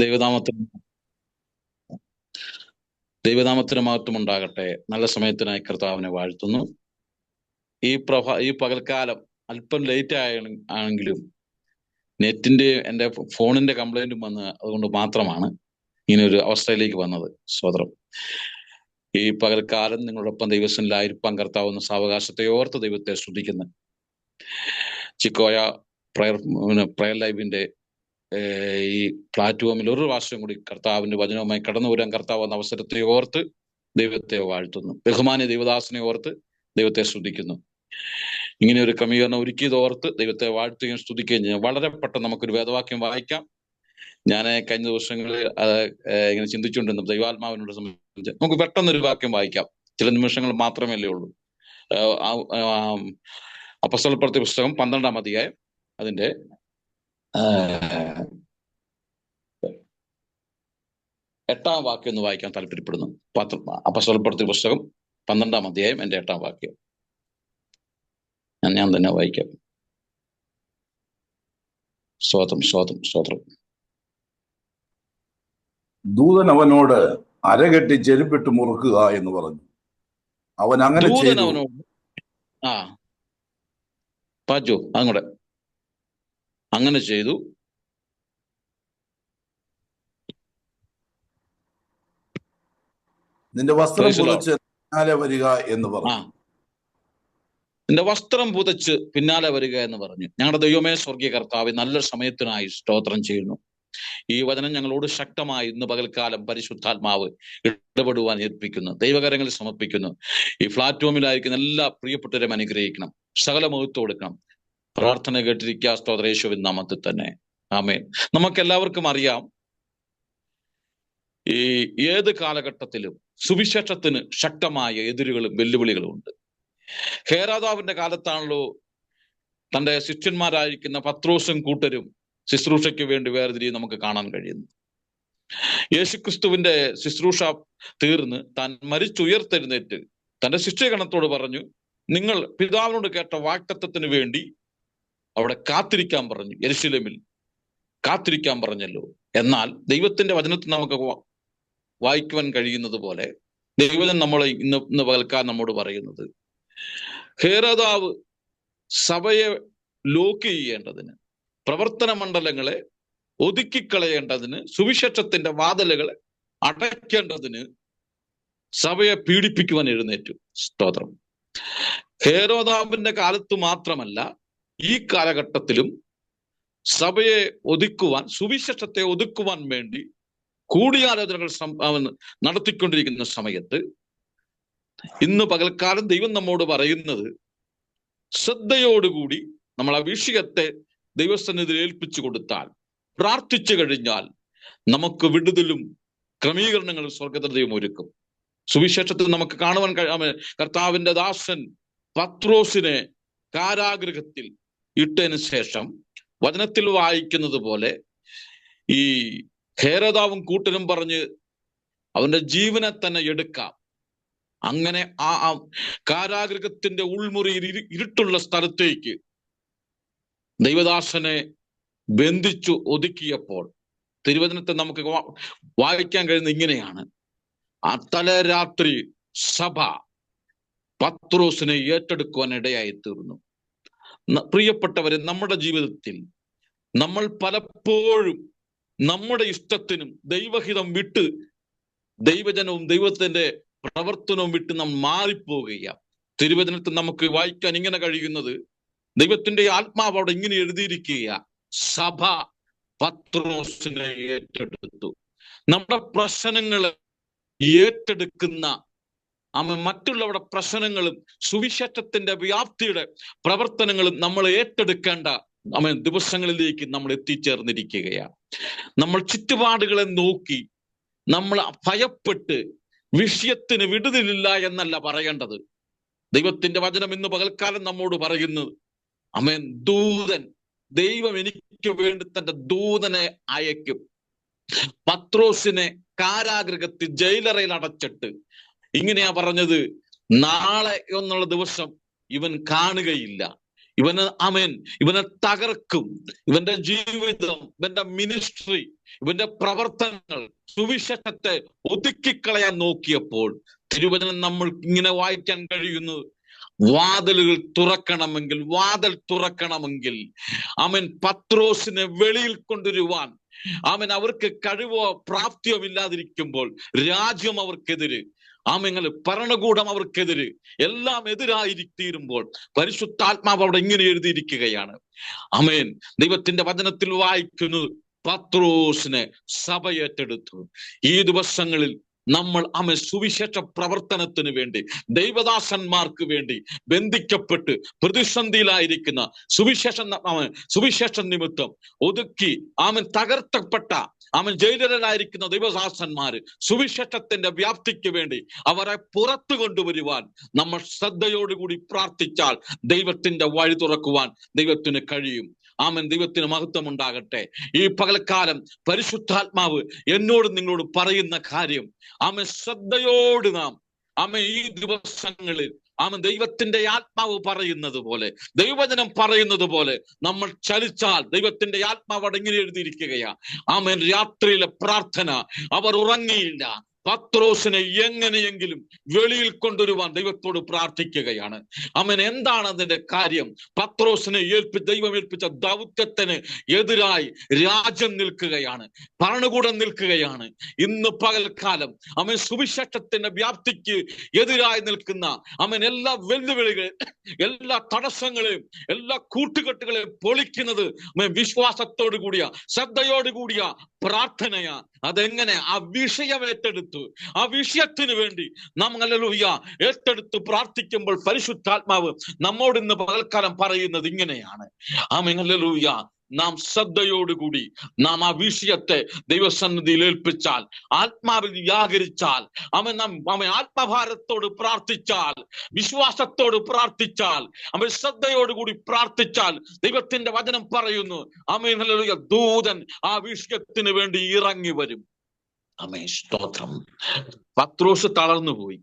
ദൈവനാമത്തിന് ദൈവനാമത്തിന് മഹത്വം ഉണ്ടാകട്ടെ നല്ല സമയത്തിനായി കർത്താവിനെ വാഴ്ത്തുന്നു. ഈ പ്രഭ ഈ പകൽക്കാലം അല്പം ലേറ്റ് ആയ ആണെങ്കിലും നെറ്റിന്റെ എന്റെ ഫോണിന്റെ കംപ്ലൈന്റും വന്ന് അതുകൊണ്ട് മാത്രമാണ് ഇങ്ങനെ ഒരു അവസ്ഥയിലേക്ക് വന്നത്. സ്വതന്ത്രം ഈ പകൽക്കാലം നിങ്ങളോടൊപ്പം ദൈവസനിലായിരിക്കാൻ കർത്താവുന്ന സാവകാശത്തെ ഓർത്ത് ദൈവത്തെ ശ്രദ്ധിക്കുന്നു. ചിക്കോയ പ്രയർ പ്രയർ ലൈവിന്റെ ഈ പ്ലാറ്റ്ഫോമിൽ ഒരു പ്രാവശ്യം കൂടി കർത്താവിന്റെ വചനവുമായി കടന്നു വരാൻ കർത്താവ് എന്ന അവസരത്തെ ഓർത്ത് ദൈവത്തെ വാഴ്ത്തുന്നു. ബഹുമാന്യ ദൈവദാസനെ ഓർത്ത് ദൈവത്തെ ശ്രദ്ധിക്കുന്നു ഇങ്ങനെ ഒരു ക്രമീകരണം ഒരുക്കിയത് ഓർത്ത് ദൈവത്തെ വാഴ്ത്തുകയും സ്തുതിക്കുകയും ചെയ്യും. വളരെ പെട്ടെന്ന് നമുക്കൊരു വേദവാക്യം വായിക്കാം. ഞാൻ കഴിഞ്ഞ ദിവസങ്ങളിൽ ഇങ്ങനെ ചിന്തിച്ചുകൊണ്ടിരുന്നു ദൈവാത്മാവിനോട് സംബന്ധിച്ച് നമുക്ക് പെട്ടെന്ന് ഒരു വാക്യം വായിക്കാം. ചില നിമിഷങ്ങൾ മാത്രമല്ലേ ഉള്ളൂ. അപ്പസ്വലപ്രത്തി പുസ്തകം പന്ത്രണ്ടാം അധ്യായം അതിന്റെ എട്ടാം വാക്യം ഒന്ന് വായിക്കാൻ താല്പര്യപ്പെടുന്നു. പത്ര അപസ്വലപ്പെടുത്തിയ പുസ്തകം പന്ത്രണ്ടാം അധ്യായം എന്റെ എട്ടാം വാക്യം. ഞാൻ ഞാൻ തന്നെ വായിക്കാം. സ്വാതം സ്വാതം സ്വാതം ദൂതൻ അവനോട് അരകെട്ടി ചെരുപ്പിട്ട് മുറുക്കുക എന്ന് പറഞ്ഞു. അവൻ അങ്ങനെ ചെയ്തു. അവനോട് ആ പാച്ചു കൂടെ. അങ്ങനെ ചെയ്തു. നിന്റെ വസ്ത്രം പുതച്ച് പിന്നാലെ വരിക എന്ന് പറഞ്ഞു. നിന്റെ വസ്ത്രം പുതച്ച് പിന്നാലെ വരിക എന്ന് പറഞ്ഞു. ഞങ്ങളുടെ ദൈവമേ സ്വർഗീയ കർത്താവ് നല്ല സമയത്തിനായി സ്തോത്രം ചെയ്യുന്നു. ഈ വചനം ഞങ്ങളോട് ശക്തമായി ഇന്ന് പകൽക്കാലം പരിശുദ്ധാത്മാവ് ഇടപെടുവാൻ ഏൽപ്പിക്കുന്നു. ദൈവകരങ്ങളിൽ സമർപ്പിക്കുന്നു. ഈ പ്ലാറ്റ്ഫോമിലായിരിക്കുന്ന എല്ലാ പ്രിയപ്പെട്ടവരും അനുഗ്രഹിക്കണം. സകല മഹത്വം കൊടുക്കണം. പ്രാർത്ഥന കേട്ടിരിക്കുക സ്തോത്രേശുവിൻ നാമത്തിൽ തന്നെ. ആമേൻ. നമുക്ക് എല്ലാവർക്കും അറിയാം ഈ ഏത് കാലഘട്ടത്തിലും സുവിശേഷത്തിന് ശക്തമായ എതിരുകളും വെല്ലുവിളികളും ഉണ്ട്. ഹേരാദാവിന്റെ കാലത്താണല്ലോ തന്റെ ശിഷ്യന്മാരായിരിക്കുന്ന പത്രോസും കൂട്ടരും ശുശ്രൂഷയ്ക്ക് വേണ്ടി വേർതിരിയും നമുക്ക് കാണാൻ കഴിയുന്നു യേശുക്രിസ്തുവിന്റെ ശുശ്രൂഷ തീർന്ന് താൻ മരിച്ചുയർത്തെഴുന്നേറ്റ് തന്റെ ശിഷ്യഗണത്തോട് പറഞ്ഞു നിങ്ങൾ പിതാവിനോട് കേട്ട വാക്തത്വത്തിന് വേണ്ടി അവിടെ കാത്തിരിക്കാൻ പറഞ്ഞു എരിശിലമിൽ കാത്തിരിക്കാൻ പറഞ്ഞല്ലോ. എന്നാൽ ദൈവത്തിന്റെ വചനത്തിൽ നമുക്ക് വായിക്കുവാൻ കഴിയുന്നത് പോലെ ദൈവജൻ നമ്മളെ ഇന്ന് ഇന്ന് പകൽക്കാൻ നമ്മോട് പറയുന്നത് ഹേരദാവ് സഭയെ ലോക്ക് ചെയ്യേണ്ടതിന് പ്രവർത്തന മണ്ഡലങ്ങളെ ഒതുക്കിക്കളയേണ്ടതിന് സുവിശേഷത്തിന്റെ വാതിലുകളെ അടയ്ക്കേണ്ടതിന് സഭയെ പീഡിപ്പിക്കുവാൻ എഴുന്നേറ്റു. സ്തോത്രം. ഹേരോദാവിന്റെ കാലത്ത് മാത്രമല്ല ഈ കാലഘട്ടത്തിലും സഭയെ ഒതുക്കുവാൻ സുവിശേഷത്തെ ഒതുക്കുവാൻ വേണ്ടി കൂടിയാലോചനകൾ നടത്തിക്കൊണ്ടിരിക്കുന്ന സമയത്ത് ഇന്ന് പകൽക്കാലം ദൈവം നമ്മോട് പറയുന്നത് ശ്രദ്ധയോടുകൂടി നമ്മൾ ആ വിഷയത്തെ ദൈവസന്നിധിയിൽ ഏൽപ്പിച്ചു കൊടുത്താൽ പ്രാർത്ഥിച്ചു കഴിഞ്ഞാൽ നമുക്ക് വിടുതലും ക്രമീകരണങ്ങളും സ്വർഗത്തിൽ ഒരുക്കും. സുവിശേഷത്തിൽ നമുക്ക് കാണുവാൻ കഴിയാമേ കർത്താവിന്റെ ദാസൻ പത്രോസിനെ കാരാഗൃഹത്തിൽ ഇട്ടതിന് ശേഷം വചനത്തിൽ വായിക്കുന്നത് പോലെ ഈ ഹേരതാവും കൂട്ടനും പറഞ്ഞ് അവന്റെ ജീവനെ തന്നെ എടുക്കാം. അങ്ങനെ ആ കാരാഗ്രഹത്തിന്റെ ഉൾമുറിയിൽ ഇരുട്ടുള്ള സ്ഥലത്തേക്ക് ദൈവദാസനെ ബന്ധിച്ചു ഒതുക്കിയപ്പോൾ തിരുവചനത്തെ നമുക്ക് വായിക്കാൻ കഴിയുന്ന ഇങ്ങനെയാണ്. ആ തലരാത്രി സഭ പത്രോസിനെ ഏറ്റെടുക്കുവാൻ ഇടയായി തീർന്നു പ്രിയപ്പെട്ടവരെ നമ്മുടെ ജീവിതത്തിൽ നമ്മൾ പലപ്പോഴും നമ്മുടെ ഇഷ്ടത്തിനും ദൈവഹിതം വിട്ട് ദൈവജനവും ദൈവത്തിന്റെ പ്രവർത്തനവും വിട്ട് നാം മാറിപ്പോവുകയാണ്. തിരുവചനത്തിൽ നമുക്ക് വായിക്കാൻ ഇങ്ങനെ കഴിയുന്നത് ദൈവത്തിന്റെ ആത്മാവ് അവിടെ ഇങ്ങനെ എഴുതിയിരിക്കുക സഭ പത്രോസിനെ ഏറ്റെടുത്തു. നമ്മുടെ പ്രശ്നങ്ങളെ ഏറ്റെടുക്കുന്ന ആമ മറ്റുള്ളവരുടെ പ്രശ്നങ്ങളും സുവിശേഷത്തിന്റെ വ്യാപ്തിയുടെ പ്രവർത്തനങ്ങളും നമ്മൾ ഏറ്റെടുക്കേണ്ട അമ ദിവസങ്ങളിലേക്ക് നമ്മൾ എത്തിച്ചേർന്നിരിക്കുകയാണ്. നമ്മൾ ചുറ്റുപാടുകളെ നോക്കി നമ്മൾ ഭയപ്പെട്ട് വിഷയത്തിന് വിടുതലില്ല എന്നല്ല പറയേണ്ടത്. ദൈവത്തിന്റെ വചനം ഇന്ന് പകൽക്കാലം നമ്മോട് പറയുന്നത് അമേൻ ദൂതൻ ദൈവം എനിക്ക് വേണ്ടി തന്റെ ദൂതനെ അയക്കും. പത്രോസിനെ കാരാഗ്രഹത്തിൽ ജയിലറയിൽ അടച്ചിട്ട് ഇങ്ങനെയാ പറഞ്ഞത്. നാളെ എന്നുള്ള ദിവസം ഇവൻ കാണുകയില്ല. ഇവന് അമേൻ. ഇവനെ തകർക്കും. ഇവന്റെ ജീവിതം ഇവന്റെ മിനിസ്ട്രി ഇവന്റെ പ്രവർത്തനങ്ങൾ സുവിശേഷത്തെ ഒതുക്കിക്കളയാൻ നോക്കിയപ്പോൾ തിരുവചനം നമ്മൾ ഇങ്ങനെ വായിക്കാൻ കഴിയുന്നു. വാതിലുകൾ തുറക്കണമെങ്കിൽ വാതിൽ തുറക്കണമെങ്കിൽ അവൻ പത്രോസിനെ വെളിയിൽ കൊണ്ടുവരുവാൻ അവൻ അവർക്ക് കഴിവോ പ്രാപ്തിയോ ഇല്ലാതിരിക്കുമ്പോൾ രാജ്യം അവർക്കെതിര് ആമങ്ങൾ ഭരണകൂടം അവർക്കെതിര് എല്ലാം എതിരായി പരിശുദ്ധാത്മാവ് അവിടെ ഇങ്ങനെ എഴുതിയിരിക്കുകയാണ്. അമേൻ ദൈവത്തിന്റെ വചനത്തിൽ വായിക്കുന്നു പത്രോസിനെ സഭ ഏറ്റെടുത്തു ഈ ദിവസങ്ങളിൽ നമ്മൾ അമ സുവിശേഷ പ്രവർത്തനത്തിന് വേണ്ടി ദൈവദാസന്മാർക്ക് വേണ്ടി ബന്ധിക്കപ്പെട്ട് പ്രതിസന്ധിയിലായിരിക്കുന്ന സുവിശേഷ സുവിശേഷ നിമിത്തം ഒതുക്കി അവൻ തകർത്തപ്പെട്ട അവൻ ജയിലരായിരിക്കുന്ന ദൈവദാസന്മാര് സുവിശേഷത്തിന്റെ വ്യാപ്തിക്ക് വേണ്ടി അവരെ പുറത്തു കൊണ്ടുവരുവാൻ നമ്മൾ ശ്രദ്ധയോടുകൂടി പ്രാർത്ഥിച്ചാൽ ദൈവത്തിന്റെ വഴി തുറക്കുവാൻ ദൈവത്തിന് കഴിയും. ആമൻ. ദൈവത്തിന് മഹത്വം ഉണ്ടാകട്ടെ ഈ പകൽക്കാലം പരിശുദ്ധാത്മാവ് എന്നോട് നിങ്ങളോട് പറയുന്ന കാര്യം ആമൻ ശ്രദ്ധയോട് നാം ആമ ഈ ദിവസങ്ങളിൽ ആമൻ ദൈവത്തിന്റെ ആത്മാവ് പറയുന്നത് പോലെ ദൈവജനം പറയുന്നത് പോലെ നമ്മൾ ചലിച്ചാൽ ദൈവത്തിന്റെ ആത്മാവ് അടങ്ങി എഴുതിയിരിക്കുകയാ. ആമൻ രാത്രിയിലെ പ്രാർത്ഥന അവർ ഉറങ്ങിയില്ല. പത്രോസിനെ എങ്ങനെയെങ്കിലും വെളിയിൽ കൊണ്ടുവരുവാൻ ദൈവത്തോട് പ്രാർത്ഥിക്കുകയാണ്. അവൻ എന്താണ് അതിന്റെ കാര്യം? പത്രോസിനെ ഏൽപ്പി ദൈവം ഏൽപ്പിച്ച ദൗത്യത്തിന് എതിരായി രാജ്യം നിൽക്കുകയാണ് ഭരണകൂടം നിൽക്കുകയാണ്. ഇന്ന് പകൽക്കാലം അവൻ സുവിശേഷത്തിന്റെ വ്യാപ്തിക്ക് എതിരായി നിൽക്കുന്ന അവൻ എല്ലാ വെല്ലുവിളികൾ എല്ലാ തടസ്സങ്ങളെയും എല്ലാ കൂട്ടുകെട്ടുകളെയും പൊളിക്കുന്നത് അവൻ വിശ്വാസത്തോടു കൂടിയ ശ്രദ്ധയോട് കൂടിയ പ്രാർത്ഥനയാ. അതെങ്ങനെ? ആ വിഷയം ഏറ്റെടുത്തു. ആ വിഷയത്തിന് വേണ്ടി നാം അല്ലൂയ്യ ഏറ്റെടുത്ത് പ്രാർത്ഥിക്കുമ്പോൾ പരിശുദ്ധാത്മാവ് നമ്മോട് ഇന്ന് പകൽക്കാലം പറയുന്നത് ഇങ്ങനെയാണ്. ആ ആമേലൂയ്യ നാം ശ്രദ്ധയോടുകൂടി നാം ആ വിഷയത്തെ ദൈവസന്നിധിയിൽ ഏൽപ്പിച്ചാൽ ആത്മാവിൽ വ്യാകരിച്ചാൽ അവൻ നാം അവൻ ആത്മഭാരത്തോട് പ്രാർത്ഥിച്ചാൽ വിശ്വാസത്തോട് പ്രാർത്ഥിച്ചാൽ അവൻ ശ്രദ്ധയോടുകൂടി പ്രാർത്ഥിച്ചാൽ ദൈവത്തിന്റെ വചനം പറയുന്നു അമേനല്ലുയ ദൂതൻ ആ വിഷയത്തിന് വേണ്ടി ഇറങ്ങി വരും. അമേ സ്തോത്രം. പത്രോസ് തളർന്നുപോയി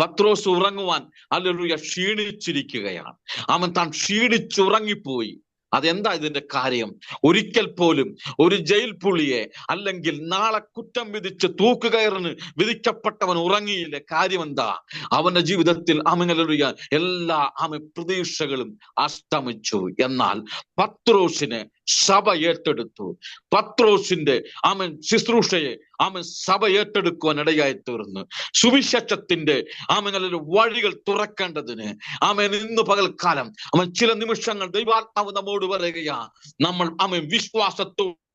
പത്രോസ് ഉറങ്ങുവാൻ അല്ലെ ക്ഷീണിച്ചിരിക്കുകയാണ്. അവൻ താൻ ക്ഷീണിച്ചുറങ്ങിപ്പോയി. അതെന്താ ഇതിന്റെ കാര്യം? ഒരിക്കൽ പോലും ഒരു ജയിൽ പുള്ളിയെ അല്ലെങ്കിൽ നാളെ കുറ്റം വിധിച്ച് തൂക്കുകയറിന് വിധിക്കപ്പെട്ടവൻ ഉറങ്ങിയില്ല? കാര്യം എന്താ അവന്റെ ജീവിതത്തിൽ അമങ്ങലുയ എല്ലാ ആമ പ്രതീക്ഷകളും അസ്തമിച്ചു. എന്നാൽ പത്രോസിനെ സഭ ഏറ്റെടുത്തു. പത്രോസിന്റെ ആമൻ ശുശ്രൂഷയെ ആമൻ സഭ ഏറ്റെടുക്കുവാൻ ഇടയായി തീർന്നു സുവിശേഷത്തിന്റെ ആമങ്ങളിൽ വഴികൾ തുറക്കേണ്ടതിന്. ആമൻ ഇന്ന് പകൽക്കാലം അവൻ ചില നിമിഷങ്ങൾ ദൈവാത്മാവ് നമ്മോട് പറയുകയാ നമ്മൾ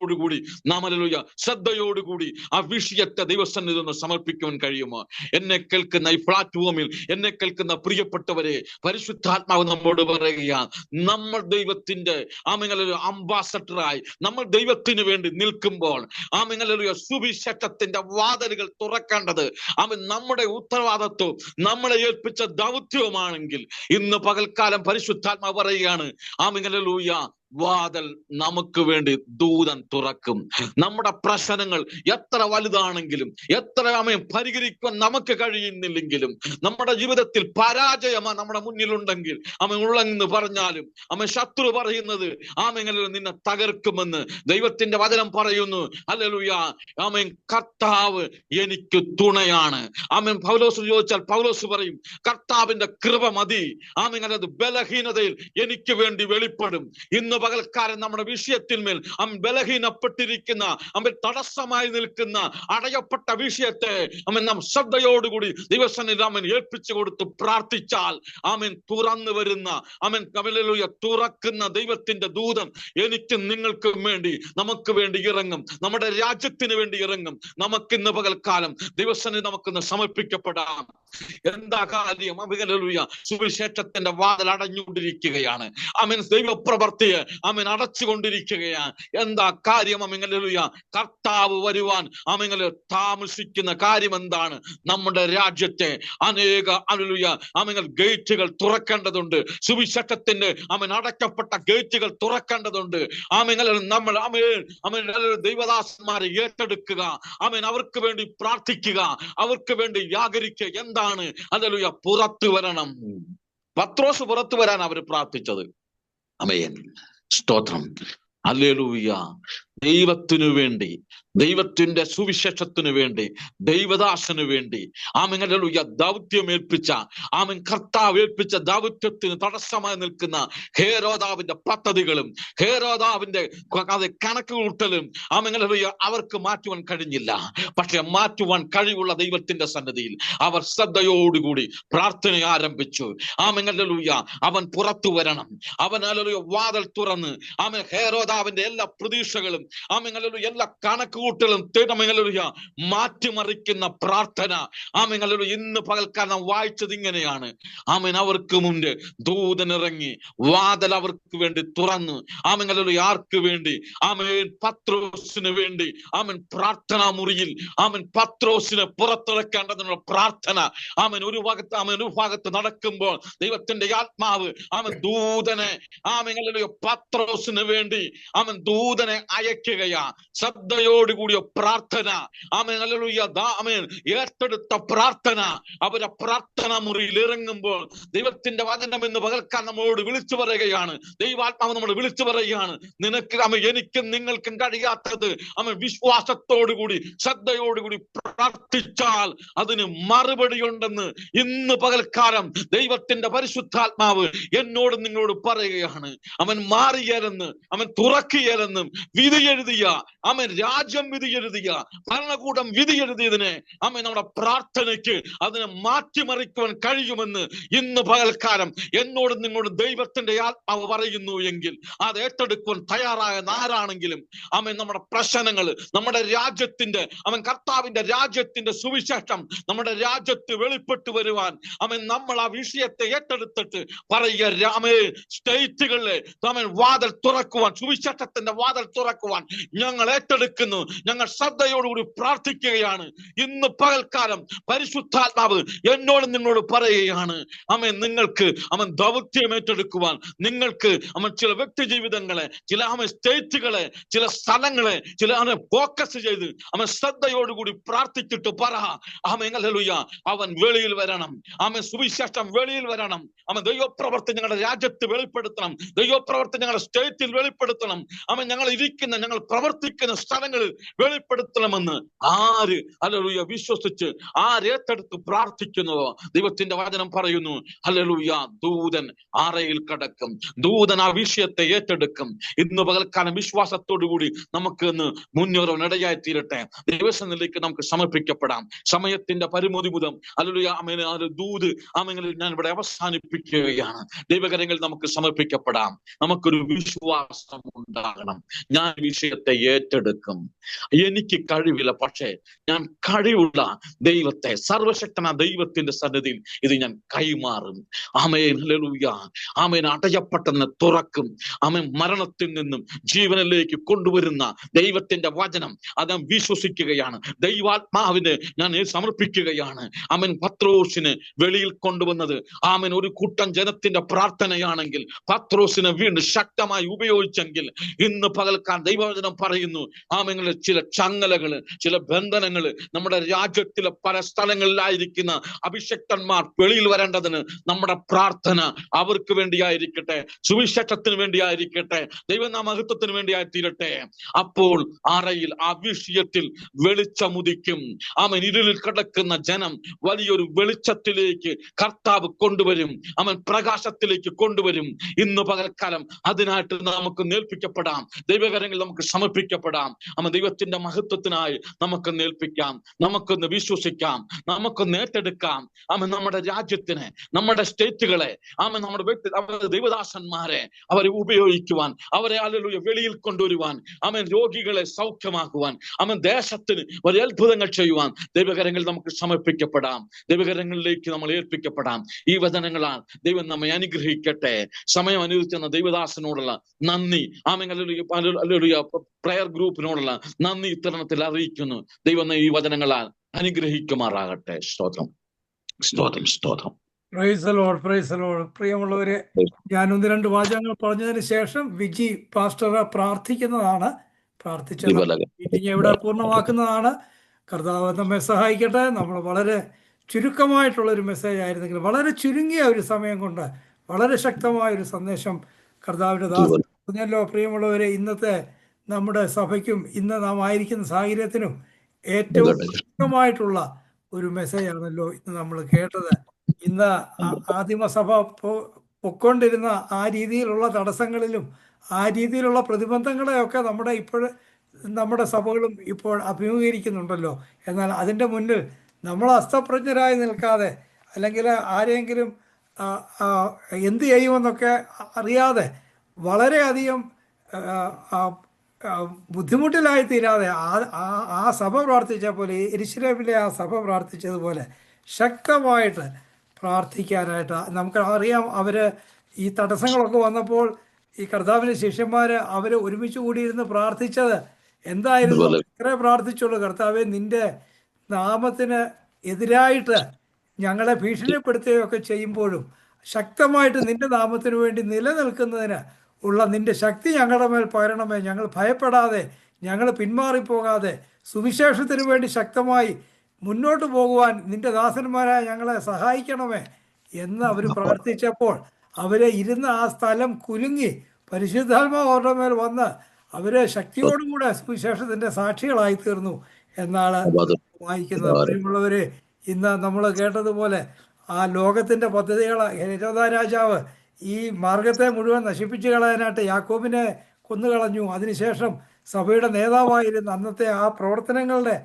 അവൻ നാം നാമലൂയ ശ്രദ്ധയോടുകൂടി ആ വിഷയത്തെ ദൈവസന്നിധി ഒന്ന് സമർപ്പിക്കുവാൻ കഴിയുമോ? എന്നെ കേൾക്കുന്ന ഈ പ്ലാറ്റ്ഫോമിൽ എന്നെ കേൾക്കുന്ന പ്രിയപ്പെട്ടവരെ പരിശുദ്ധാത്മാവ് നമ്മോട് പറയുകയാണ് നമ്മൾ ദൈവത്തിന്റെ ആമങ്ങളൊരു അംബാസഡറായി നമ്മൾ ദൈവത്തിന് വേണ്ടി നിൽക്കുമ്പോൾ ആമങ്ങളൊരു സുവിശേഷത്തിന്റെ വാതിലുകൾ തുറക്കേണ്ടത് അവൻ നമ്മുടെ ഉത്തരവാദിത്വം നമ്മളെ ഏൽപ്പിച്ച ദൗത്യവുമാണെങ്കിൽ ഇന്ന് പകൽക്കാലം പരിശുദ്ധാത്മാവ് പറയുകയാണ് ആമങ്ങളൂയ വാതൽ നമുക്ക് വേണ്ടി ദൂതൻ തുറക്കും. നമ്മുടെ പ്രശ്നങ്ങൾ എത്ര വലുതാണെങ്കിലും എത്ര അമയം പരിഹരിക്കാൻ നമുക്ക് കഴിയുന്നില്ലെങ്കിലും നമ്മുടെ ജീവിതത്തിൽ പരാജയമ നമ്മുടെ മുന്നിലുണ്ടെങ്കിൽ അമ്മ ഉള്ളെന്ന് പറഞ്ഞാലും അമ്മ ശത്രു പറയുന്നത് ആമയങ്ങളിൽ നിന്നെ തകർക്കുമെന്ന് ദൈവത്തിന്റെ വചനം പറയുന്നു. അല്ലലുയ ആമൻ കർത്താവ് എനിക്ക് തുണയാണ്. ആമൻ പൗലോസ് ചോദിച്ചാൽ പൗലോസ് പറയും കർത്താവിന്റെ കൃപ മതി. അത് ബലഹീനതയിൽ എനിക്ക് വേണ്ടി വെളിപ്പെടും. ഇന്ന് പകൽക്കാരൻ നമ്മുടെ വിഷയത്തിന്മേൽ അം ബലഹീനപ്പെട്ടിരിക്കുന്ന അമ്മ തടസ്സമായി നിൽക്കുന്ന അടയപ്പെട്ട വിഷയത്തെ അമ്മ നാം ശ്രദ്ധയോടുകൂടി ദൈവസന്നിധി അമ്മൻ ഏൽപ്പിച്ചു കൊടുത്ത് പ്രാർത്ഥിച്ചാൽ ആമൻ തുറന്നു വരുന്ന അമൻ കമലൂയ തുറക്കുന്ന ദൈവത്തിന്റെ ദൂതൻ എനിക്ക് നിങ്ങൾക്കും വേണ്ടി നമുക്ക് വേണ്ടി ഇറങ്ങും. നമ്മുടെ രാജ്യത്തിന് വേണ്ടി ഇറങ്ങും. നമുക്ക് ഇന്ന് പകൽക്കാലം ദൈവസന്നിധി നമുക്കിന്ന് സമർപ്പിക്കപ്പെടാം. എന്താ കാര്യം? അമികലൂയ സുവിശേഷത്തിന്റെ വാതിൽ അടഞ്ഞുകൊണ്ടിരിക്കുകയാണ്. അമീൻ ദൈവപ്രവർത്തിയെ അമൻ അടച്ചുകൊണ്ടിരിക്കുകയാണ്. എന്താ കാര്യം അമിങ്ങലുയ കർത്താവ് വരുവാൻ അമിങ്ങൽ താമസിക്കുന്ന കാര്യം എന്താണ്? നമ്മുടെ രാജ്യത്തെ അനേക അലുയ അമിങ്ങൽ ഗേറ്റുകൾ തുറക്കേണ്ടതുണ്ട്. സുവിശേഷത്തിന്റെ അവൻ അടക്കപ്പെട്ട ഗേറ്റുകൾ തുറക്കേണ്ടതുണ്ട്. ആമിങ്ങൾ നമ്മൾ അമേൻ അമൻ ദൈവദാസന്മാരെ ഏറ്റെടുക്കുക. അമൻ അവർക്ക് വേണ്ടി പ്രാർത്ഥിക്കുക. അവർക്ക് വേണ്ടി വ്യാകരിക്കുക എന്താണ്? അതലുയ പുറത്തു വരണം. പത്രോസ് പുറത്തു വരാൻ അവർ പ്രാർത്ഥിച്ചത്. അമയൻ സ്തോത്രം. അല്ലേലൂയ ദൈവത്തിനു വേണ്ടി ദൈവത്തിന്റെ സുവിശേഷത്തിന് വേണ്ടി ദൈവദാസന് വേണ്ടി. ആമങ്ങലൂയ ദൗത്യം ഏൽപ്പിച്ച ആമൻ കർത്താവ് ഏൽപ്പിച്ച ദൗത്യത്തിന് തടസ്സമായി നിൽക്കുന്ന ഹേരോദാവിന്റെ പദ്ധതികളും ഹേരോദാവിന്റെ കണക്ക് കൂട്ടലും ആമങ്ങലൂയ അവർക്ക് മാറ്റുവാൻ കഴിഞ്ഞില്ല. പക്ഷെ മാറ്റുവാൻ കഴിവുള്ള ദൈവത്തിന്റെ സന്നദ്ധിയിൽ അവർ ശ്രദ്ധയോടുകൂടി പ്രാർത്ഥന ആരംഭിച്ചു. ആമങ്ങലൂയ അവൻ പുറത്തു വരണം. അവൻ അലലുയ വാതൽ തുറന്ന് ആമൻ ഹേരോദാവിന്റെ എല്ലാ പ്രതീക്ഷകളും ആമങ്ങലു എല്ലാ കണക്കുകൂട്ടലും തേടമങ്ങലൂയ മാറ്റിമറിക്കുന്ന പ്രാർത്ഥന. ആമങ്ങലു ഇന്ന് പകൽക്കാലം വായിച്ചത് ഇങ്ങനെയാണ്. ആമൻ അവർക്ക് മുമ്പ് ദൂതനിറങ്ങി വാതൽ അവർക്ക് വേണ്ടി തുറന്നു ആമങ്ങലു ആർക്ക് വേണ്ടി? ആമേൻ പത്രോസിന് വേണ്ടി. ആമൻ പ്രാർത്ഥനാ മുറിയിൽ. ആമൻ പത്രോസിനെ പുറത്തിറക്കേണ്ടതിനുള്ള പ്രാർത്ഥന. ആമൻ ഒരു ഭാഗത്ത് ആമൻ ഒരു ഭാഗത്ത് നടക്കുമ്പോൾ ദൈവത്തിന്റെ ആത്മാവ് ആമൻ ദൂതനെ ആമൻ പത്രോസിന് വേണ്ടി അവൻ ദൂതനെ അയക്കുകയാ. ശ്രദ്ധയോടുകൂടിയ പ്രാർത്ഥന. ആമൻ അല്ലൂയ ആമേൻ. ഏറ്റെടുത്ത പ്രാർത്ഥന. അവരെ പ്രാർത്ഥന മുറിയിൽ ഇറങ്ങുമ്പോൾ ദൈവത്തിന്റെ വചനം എന്ന് പകൽക്കാൻ നമ്മോട് വിളിച്ചു പറയുകയാണ്. ദൈവാത്മാവ് നമ്മോട് വിളിച്ചു പറയുകയാണ്. നിനക്ക് അമ്മ എനിക്കും നിങ്ങൾക്കും കഴിയാത്തത് അമ്മ വിശ്വാസത്തോടുകൂടി ശ്രദ്ധയോടുകൂടി പ്രാർത്ഥിച്ചാൽ അതിന് മറുപടി ഉണ്ടെന്ന് ഇന്ന് പകൽക്കാലം ദൈവത്തിന്റെ പരിശുദ്ധാത്മാവ് എന്നോട് നിങ്ങളോട് പറയുകയാണ്. അവൻ മാറിയരെന്ന് അവൻ തുറക്കിയരെന്നും വിധി എഴുതിയ അവൻ രാജ്യം വിധി എഴുതിയ ഭരണകൂടം വിധി എഴുതിയതിനെ അമ്മ നമ്മുടെ പ്രാർത്ഥനയ്ക്ക് അതിനെ മാറ്റിമറിക്കുവാൻ കഴിയുമെന്ന് ഇന്ന് പകൽക്കാലം എന്നോട് നിങ്ങളോട് ദൈവത്തിന്റെ ആത്മാവ് പറയുന്നു എങ്കിൽ അത് ഏറ്റെടുക്കുവാൻ തയ്യാറായ ആരാണെങ്കിലും അമ്മ നമ്മുടെ പ്രശ്നങ്ങൾ നമ്മുടെ രാജ്യത്തിന്റെ അവൻ കർത്താവിന്റെ രാജ്യത്തിന്റെ സുവിശേഷം നമ്മുടെ രാജ്യത്ത് വെളിപ്പെട്ടു വരുവാൻ അവൻ നമ്മൾ ആ വിഷയത്തെ ഏറ്റെടുത്തിട്ട് പറയുക രാമേ സ്റ്റേറ്റുകളിലെ അവൻ വാതിൽ തുറക്കുവാൻ സുവിശേഷത്തിന്റെ വാതിൽ തുറക്കുവാൻ ഞങ്ങൾ ഏറ്റെടുക്കുന്നു. ഞങ്ങൾ ശ്രദ്ധയോടുകൂടി പ്രാർത്ഥിക്കുകയാണ്. ഇന്ന് പകൽക്കാലം പരിശുദ്ധാത്മാവ് എന്നോട് നിങ്ങളോട് പറയുകയാണ് അവൻ നിങ്ങൾക്ക് അവൻ ദൗത്യം ഏറ്റെടുക്കുവാൻ നിങ്ങൾക്ക് അവൻ ചില വ്യക്തി ജീവിതങ്ങളെ ചില അവൻ സ്റ്റേറ്റുകളെ ചില സ്ഥലങ്ങളെ ചില അവനെ ഫോക്കസ് ചെയ്ത് അവൻ ശ്രദ്ധയോടുകൂടി പ്രാർത്ഥിച്ചിട്ട് പറ. ഹല്ലേലൂയ. അവൻ വെളിയിൽ വരണം. അമ്മ സുവിശേഷം വെളിയിൽ വരണം. അവൻ ദൈവപ്രവർത്തി ഞങ്ങളുടെ രാജ്യത്ത് വെളിപ്പെടുത്തണം. ദൈവപ്രവർത്തി ഞങ്ങളുടെ സ്റ്റേറ്റിൽ വെളിപ്പെടുത്തണം. അവൻ ഞങ്ങൾ ഇരിക്കുന്ന ഞങ്ങൾ പ്രവർത്തിക്കുന്ന സ്ഥലങ്ങളിൽ വെളിപ്പെടുത്തണമെന്ന് ആര് ഹല്ലേലൂയ വിശ്വസിച്ച് ആരേറ്റെടുത്ത് പ്രാർത്ഥിക്കുന്നതോ? ദൈവത്തിന്റെ വചനം പറയുന്നു ഹല്ലേലൂയ ദൂതൻ ആറയിൽ കടക്കും. ദൂതൻ ആ വിഷയത്തെ ഏറ്റെടുക്കും. ഇന്ന് പകൽക്കാലം വിശ്വാസത്തോടു കൂടി നമുക്ക് ഇന്ന് മുന്നേറോ ഇടയായി തീരട്ടെ. ദിവസങ്ങളിലേക്ക് നമുക്ക് സമർപ്പിക്കപ്പെടാം. സമയത്തിന്റെ പരിമിതി മുതം അല്ലെ അമേന ആ ദൂത് അമ്മങ്ങളിൽ ഞാൻ ഇവിടെ അവസാനിപ്പിക്കുകയാണ്. ദൈവകരങ്ങൾ നമുക്ക് സമർപ്പിക്കപ്പെടാം. നമുക്കൊരു വിശ്വാസം ഉണ്ടാകണം. ഞാൻ വിഷയത്തെ ഏറ്റെടുക്കും. എനിക്ക് കഴിവില്ല പക്ഷേ ഞാൻ കഴിവുള്ള ദൈവത്തെ സർവശക്തന ദൈവത്തിന്റെ സന്നിധിയിൽ ഇത് ഞാൻ കൈമാറും. ആമയൻ ഹല്ലേലൂയ. ആമേൻ അടയപ്പെട്ടെന്ന് തുറക്കും. ആമൻ മരണത്തിൽ നിന്നും ജീവനിലേക്ക് കൊണ്ടുവരുന്ന ദൈവത്തിന്റെ വചനം അത് വിശ്വസിക്കുകയാണ്. ദൈവാത്മാവിന് ഞാൻ സമർപ്പിക്കുകയാണ്. ആമൻ പത്രോസിന് വെളിയിൽ കൊണ്ടുവന്നത്. ആമൻ ഒരു കൂട്ടം ജനത്തിന്റെ പ്രാർത്ഥനയാണെങ്കിൽ പത്രോസിനെ വീണ്ടും ശക്തമായി ഉപയോഗിച്ചെങ്കിൽ ഇന്ന് പകൽക്കാൻ ദൈവവചനം പറയുന്നു. ആമങ്ങളിൽ ചില ചങ്ങലകൾ ചില ബന്ധനങ്ങൾ നമ്മുടെ രാജ്യത്തിലെ പല സ്ഥലങ്ങളിലായിരിക്കുന്ന അഭിഷക്തന്മാർ വെളിയിൽ വരേണ്ടതിന് നമ്മുടെ പ്രാർത്ഥന അവർക്ക് വേണ്ടിയായിരിക്കട്ടെ സുവിശേഷത്തിന് വേണ്ടിയായിരിക്കട്ടെ ദൈവനാമഹത്വത്തിന് വേണ്ടിയായി തീരട്ടെ അപ്പോൾ അറയിൽ ആ വിഷയത്തിൽ വെളിച്ചമുദിക്കും. അവൻ ഇരുളിൽ കിടക്കുന്ന ജനം വലിയൊരു വെളിച്ചത്തിലേക്ക് കർത്താവ് കൊണ്ടുവരും. അവൻ പ്രകാശത്തിലേക്ക് കൊണ്ടുവരും. ഇന്ന് പകൽക്കാലം അതിനായിട്ട് നമുക്ക് നേൽപ്പിക്കപ്പെടാം. ദൈവകരങ്ങൾ നമുക്ക് സമർപ്പിക്കപ്പെടാം. അവൻ ദൈവത്തിന്റെ മഹത്വത്തിനായി നമുക്ക് നേൽപ്പിക്കാം നമുക്കൊന്ന് വിശ്വസിക്കാം നമുക്കൊന്ന് ഏറ്റെടുക്കാം. അവൻ നമ്മുടെ രാജ്യത്തിനെ നമ്മുടെ സ്റ്റേറ്റുകളെ അവൻ നമ്മുടെ വ്യക്തി അവരുടെ ദൈവദാസന്മാരെ അവരെ ഉപയോഗിക്കുവാൻ അവരെ അല്ലെ വെളിയിൽ കൊണ്ടുവരുവാൻ അവൻ രോഗികളെ സൗഖ്യമാക്കുവാൻ അവൻ ദേശത്തിന് ഒരു അത്ഭുതങ്ങൾ ചെയ്യുവാൻ ദൈവകരങ്ങൾ നമുക്ക് സമർപ്പിക്കപ്പെടാം. ദൈവകരങ്ങളിലേക്ക് നമ്മൾ ഏൽപ്പിക്കപ്പെടാം. ഈ വചനങ്ങളാൽ ദൈവം നമ്മെ അനുഗ്രഹിക്കട്ടെ. സമയം അനുവദിച്ചെന്ന ദൈവദാസനോടുള്ള നന്ദി. ആമെങ്കിൽ പ്രയർ ഗ്രൂപ്പിനോടുള്ള നന്ദി ഇത്തരണത്തിൽ അറിയിക്കുന്നു. ദൈവം ഈ വചനങ്ങളാൽ അനുഗ്രഹിക്കുമാറാകട്ടെ. സ്തോത്രം. സ്തോത്രം സ്തോത്രം. പ്രിയമുള്ളവരെ ഞാൻ ഒന്ന് രണ്ട് വാചകങ്ങൾ പറഞ്ഞതിന് ശേഷം വിജി പാസ്റ്റർ പ്രാർത്ഥിക്കുന്നതാണ്. പ്രാർത്ഥിച്ച എവിടെ മീറ്റിംഗ് ഇവിടെ പൂർണമാക്കുന്നതാണ്? കർത്താവ് നമ്മെ സഹായിക്കട്ടെ. നമ്മൾ വളരെ ചുരുക്കമായിട്ടുള്ള ഒരു മെസ്സേജ് ആയിരുന്നെങ്കിൽ വളരെ ചുരുങ്ങിയ ഒരു സമയം കൊണ്ട് വളരെ ശക്തമായ ഒരു സന്ദേശം കർത്താവിന്റെ ദാസ് പറഞ്ഞല്ലോ. പ്രിയമുള്ളവരെ ഇന്നത്തെ നമ്മുടെ സഭയ്ക്കും ഇന്ന് നാം ആയിരിക്കുന്ന സാഹചര്യത്തിനും ഏറ്റവും ശക്തമായിട്ടുള്ള ഒരു മെസ്സേജ് ആണല്ലോ ഇന്ന് നമ്മൾ കേട്ടത്. ഇന്ന് ആദിമസഭ പൊക്കൊണ്ടിരുന്ന ആ രീതിയിലുള്ള തടസ്സങ്ങളിലും ആ രീതിയിലുള്ള പ്രതിബന്ധങ്ങളെയൊക്കെ നമ്മുടെ ഇപ്പോൾ നമ്മുടെ സഭകളും ഇപ്പോൾ അഭിമുഖീകരിക്കുന്നുണ്ടല്ലോ. എന്നാൽ അതിന്റെ മുന്നിൽ നമ്മൾ അസ്തപ്രജ്ഞരായി നിൽക്കാതെ അല്ലെങ്കിൽ ആരെങ്കിലും എന്ത് ചെയ്യുമെന്നൊക്കെ അറിയാതെ വളരെയധികം ബുദ്ധിമുട്ടിലായി തീരാതെ ആ ആ- ആ സഭ പ്രാർത്ഥിച്ച പോലെ എരിശിലേമിലെ ആ സഭ പ്രാർത്ഥിച്ചതുപോലെ ശക്തമായിട്ട് പ്രാർത്ഥിക്കാനായിട്ട് നമുക്ക് അറിയാം അവർ ഈ തടസ്സങ്ങളൊക്കെ വന്നപ്പോൾ ഈ കർത്താവിന്റെ ശിഷ്യന്മാർ അവർ ഒരുമിച്ച് കൂടിയിരുന്ന് പ്രാർത്ഥിച്ചത് എന്തായിരുന്നു? ഇത്രേ പ്രാർത്ഥിച്ചുള്ളൂ. കർത്താവെ നിന്റെ നാമത്തിന് എതിരായിട്ട് ഞങ്ങളെ ഭീഷണിപ്പെടുത്തുകയൊക്കെ ചെയ്യുമ്പോഴും ശക്തമായിട്ട് നിന്റെ നാമത്തിന് വേണ്ടി നിലനിൽക്കുന്നതിന് ഉള്ള നിന്റെ ശക്തി ഞങ്ങളുടെ മേൽ പകരണമേ. ഞങ്ങൾ ഭയപ്പെടാതെ ഞങ്ങൾ പിന്മാറിപ്പോകാതെ സുവിശേഷത്തിന് വേണ്ടി ശക്തമായി മുന്നോട്ട് പോകുവാൻ നിന്റെ ദാസന്മാരായ ഞങ്ങളെ സഹായിക്കണമേ എന്ന് അവർ പ്രാർത്ഥിച്ചപ്പോൾ അവരെ ഇരുന്ന ആ സ്ഥലം കുലുങ്ങി പരിശുദ്ധാത്മാവ് അവരുടെ മേൽ വന്ന് അവരെ ശക്തിയോടുകൂടെ സുവിശേഷത്തിന്റെ സാക്ഷികളായി തീർന്നു എന്നാണ് വായിക്കുന്നത്. പ്രിയമുള്ളവരെ ഇന്ന് നമ്മൾ കേട്ടതുപോലെ ആ ലോകത്തിന്റെ പദ്ധതികൾ ഹെരോദ രാജാവ് ഈ മാർഗത്തെ മുഴുവൻ നശിപ്പിച്ചു കളയാനായിട്ട് യാക്കോബിനെ കൊന്നുകളഞ്ഞു അതിനുശേഷം സഭയുടെ നേതാവായിരുന്ന അന്നത്തെ ആ പ്രവർത്തനങ്ങളുടെ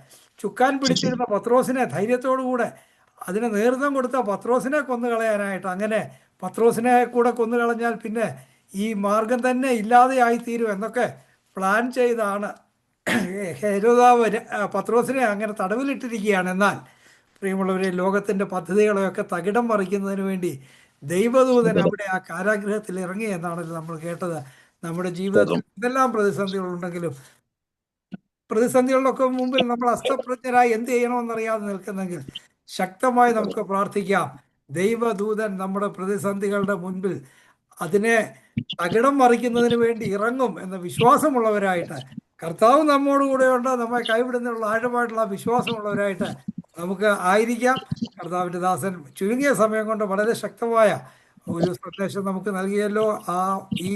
ചുക്കാൻ പിടിച്ചിരുന്ന പത്രോസിനെ ധൈര്യത്തോടുകൂടെ അതിന് നേതൃത്വം കൊടുത്ത പത്രോസിനെ കൊന്നുകളയാനായിട്ട് അങ്ങനെ പത്രോസിനെ കൂടെ കൊന്നുകളഞ്ഞാൽ പിന്നെ ഈ മാർഗം തന്നെ ഇല്ലാതെയായിത്തീരും എന്നൊക്കെ പ്ലാൻ ചെയ്താണ്. ഹെരോദാവ് പത്രോസിനെ അങ്ങനെ തടവിലിട്ടിരിക്കുകയാണ്. എന്നാൽ പ്രിയമുള്ളവരെ ലോകത്തിന്റെ പദ്ധതികളെയൊക്കെ തകിടം മറിക്കുന്നതിന് വേണ്ടി ദൈവദൂതൻ അവിടെ ആ കാരാഗ്രഹത്തിൽ ഇറങ്ങി എന്നാണല്ലോ നമ്മൾ കേട്ടത്. നമ്മുടെ ജീവിതത്തിൽ എന്തെല്ലാം പ്രതിസന്ധികളുണ്ടെങ്കിലും പ്രതിസന്ധികളിലൊക്കെ മുമ്പിൽ നമ്മൾ അസ്തപ്രജ്ഞരായി എന്ത് ചെയ്യണമെന്നറിയാതെ നിൽക്കുന്നെങ്കിൽ ശക്തമായി നമുക്ക് പ്രാർത്ഥിക്കാം. ദൈവദൂതൻ നമ്മുടെ പ്രതിസന്ധികളുടെ മുൻപിൽ അതിനെ തകിടം മറിക്കുന്നതിന് വേണ്ടി ഇറങ്ങും എന്ന വിശ്വാസമുള്ളവരായിട്ട്. കർത്താവ് നമ്മോട് ഉണ്ട് നമ്മെ കൈവിടുന്നുള്ള ആഴമായിട്ടുള്ള വിശ്വാസമുള്ളവരായിട്ട് നമുക്ക് ആയിരിക്കാം. കർത്താവിന്റെ ദാസൻ ചുരുങ്ങിയ സമയം കൊണ്ട് വളരെ ശക്തമായ ഒരു സന്ദേശം നമുക്ക് നൽകിയല്ലോ. ആ ഈ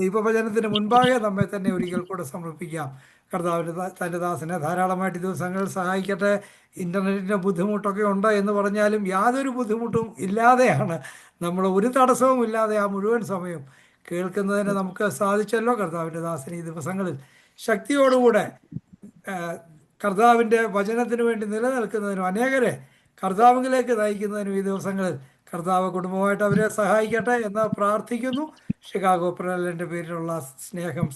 ദൈവവചനത്തിന് മുൻപാകെ നമ്മെ തന്നെ ഒരിക്കൽ കൂടെ സമർപ്പിക്കാം. കർത്താവിന്റെ തന്റെ ദാസനെ ധാരാളമായിട്ട് ദിവസങ്ങൾ സഹായിക്കട്ടെ. ഇന്റർനെറ്റിന്റെ ബുദ്ധിമുട്ടൊക്കെ ഉണ്ട് എന്ന് പറഞ്ഞാലും യാതൊരു ബുദ്ധിമുട്ടും ഇല്ലാതെയാണ്. നമ്മൾ ഒരു തടസ്സവും ഇല്ലാതെ ആ മുഴുവൻ സമയം കേൾക്കുന്നതിന് നമുക്ക് സാധിച്ചല്ലോ കർത്താവിന്റെ ദാസന് ഈ ദിവസങ്ങളിൽ. ശക്തിയോടുകൂടെ കർത്താവിന്റെ വചനത്തിന് വേണ്ടി നിലനിൽക്കുന്നതിനും അനേകരെ കർത്താവിലേക്ക് നയിക്കുന്നതിനും ഈ ദിവസങ്ങളിൽ കർത്താവ് കുടുംബമായിട്ട് അവരെ സഹായിക്കട്ടെ എന്ന് പ്രാർത്ഥിക്കുന്നു. ഷികാഗോ പ്രലന്റെ പേരിലുള്ള സ്നേഹം